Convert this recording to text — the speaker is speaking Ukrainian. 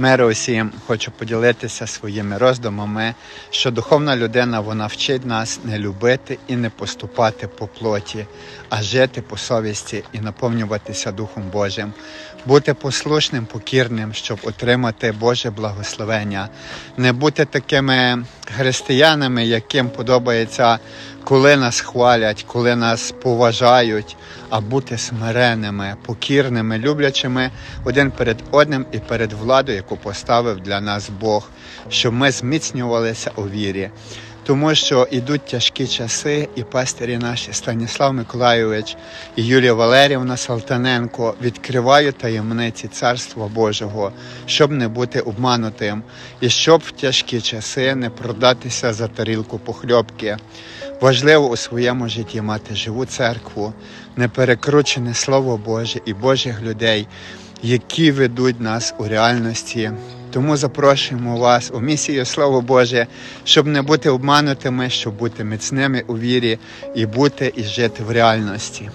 Миру усім хочу поділитися своїми роздумами, що духовна людина вона вчить нас не любити і не поступати по плоті, а жити по совісті і наповнюватися Духом Божим, бути послушним, покірним, щоб отримати Боже благословення, не бути такими християнами, яким подобається, коли нас хвалять, коли нас поважають, а бути смиреними, покірними, люблячими один перед одним і перед владою, яку поставив для нас Бог, щоб ми зміцнювалися у вірі. Тому що йдуть тяжкі часи, і пастирі наші Станіслав Миколайович і Юлія Валерівна Салтаненко відкривають таємниці Царства Божого, щоб не бути обманутим, і щоб в тяжкі часи не продатися за тарілку похльобки. Важливо у своєму житті мати живу церкву, неперекручене Слово Боже і Божих людей, які ведуть нас у реальності. Тому запрошуємо вас у місію Слово Боже, щоб не бути обманутими, щоб бути міцними у вірі і бути і жити в реальності.